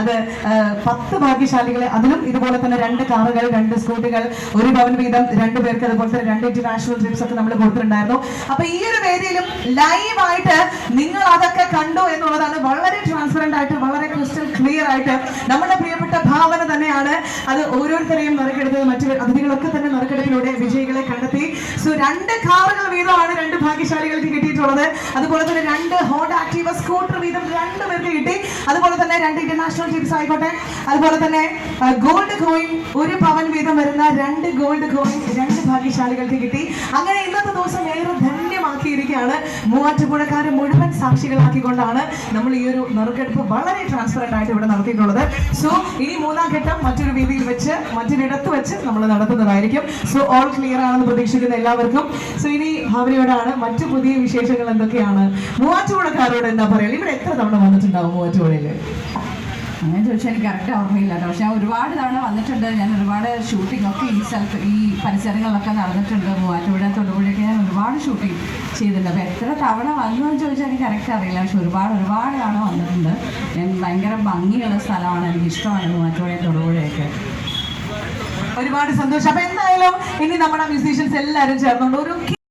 അത് പത്ത് ഭാഗ്യശാലികളെ അതിലും ഇതുപോലെ തന്നെ രണ്ട് കാറുകൾ രണ്ട് സ്കൂട്ടികൾ ഒരു ഭവൻ വീതം രണ്ട് പേർക്ക് അതുപോലെ തന്നെ രണ്ട് ഇന്റർനാഷണൽ ട്രിപ്സ് ഒക്കെ നമ്മൾ കൊടുത്തിട്ടുണ്ടായിരുന്നു. അപ്പൊ ഈ ഒരു വേദിയിലും ലൈവായിട്ട് നിങ്ങൾ അതൊക്കെ കണ്ടു എന്നുള്ളതാണ് വളരെ ട്രാൻസ്പെറന്റ് ആയിട്ട് വളരെ ക്രിസ്റ്റൽ ക്ലിയർ ആയിട്ട് നമ്മുടെ പ്രിയപ്പെട്ട ഭാവന തന്നെയാണ്. അത് ഓരോരുത്തരെയും നറുക്കെടുത്തത് മറ്റു അതിഥികളൊക്കെ തന്നെ നറുക്കെടുപ്പിലൂടെ വിജയികളെ കണ്ടെത്തി. സോ രണ്ട് കാറുകൾ വീതമാണ് രണ്ട് ഭാഗ്യശാലികൾക്ക് കിട്ടിയിട്ടുള്ളത് അതുപോലെ തന്നെ രണ്ട് ഹോണ്ട ആക്റ്റീവ സ്കൂട്ടർ വീതം രണ്ട് പേർക്ക് കിട്ടി. അതുപോലെ തന്നെ രണ്ട് ഇന്റർനാഷണൽ ടിപ്സ് ആയിക്കോട്ടെ. അതുപോലെ തന്നെ ഗോൾഡ് കോയിൻ ഒരു പവൻ വീതം വരുന്ന രണ്ട് ഗോൾഡ് കോയിൻ രണ്ട് ഭാഗ്യശാലികൾക്ക് കിട്ടി. അങ്ങനെ ഇന്നത്തെ ദിവസം ഏറെ ധന്യമാക്കിയിരിക്കുകയാണ് മൂവാറ്റുപുഴക്കാരെ മുഴുവൻ സാക്ഷികളാക്കിക്കൊണ്ടാണ് നമ്മൾ ഈ ഒരു നറുക്കെടുപ്പ് വളരെ ട്രാൻസ്പെറന്റ് ആയിട്ട് ഇവിടെ നടത്തിയിട്ടുള്ളത്. സോ ഇനി മൂന്നാം ഘട്ടം മറ്റൊരു രീതിയിൽ വെച്ച് മറ്റൊരിടത്ത് വെച്ച് നമ്മൾ നടത്തുന്നതായിരിക്കും. സോ ഓൾ ക്ലിയർ ആണെന്ന് പ്രതീക്ഷിക്കുന്ന എല്ലാവർക്കും. സോ ഇനി ഭാവനയോടാണ് മറ്റു പുതിയ വിശേഷങ്ങൾ എന്തൊക്കെയാണ്? മൂവാറ്റുപുഴക്കാരോട് എന്താ പറയുക ഇവിടെ എത്ര തവണ വന്നിട്ടുണ്ടാവും മൂവാറ്റുപുഴയിൽ അങ്ങനെ ചോദിച്ചാൽ എനിക്ക് കറക്റ്റ് ഓർമ്മയില്ല പക്ഷെ ഒരുപാട് തവണ വന്നിട്ടുണ്ട്. ഞാൻ ഒരുപാട് ഷൂട്ടിംഗ് ഒക്കെ ഈ സ്ഥലത്ത് ഈ പരിസരങ്ങളിലൊക്കെ നടന്നിട്ടുണ്ട് മൂവാറ്റുപുഴ ഷൂട്ടിംഗ് ചെയ്തിട്ടുണ്ട് അപ്പോൾ എത്ര തവണ വന്നു എന്ന് ചോദിച്ചാൽ എനിക്ക് കറക്റ്റ് അറിയില്ല. പക്ഷെ ഒരുപാട് ഒരുപാട് തവണ വന്നിട്ടുണ്ട്. ഞാൻ ഭയങ്കര ഭംഗിയുള്ള സ്ഥലമാണ്. എനിക്ക് ഇഷ്ടമാണ് മൂവാറ്റുപുഴയും തൊടുപുഴയൊക്കെ. ഒരുപാട് സന്തോഷം. അപ്പൊ എന്തായാലും ഇനി നമ്മുടെ മ്യൂസീഷ്യൻസ് എല്ലാവരും ചേർന്നുകൊണ്ട് ഒരു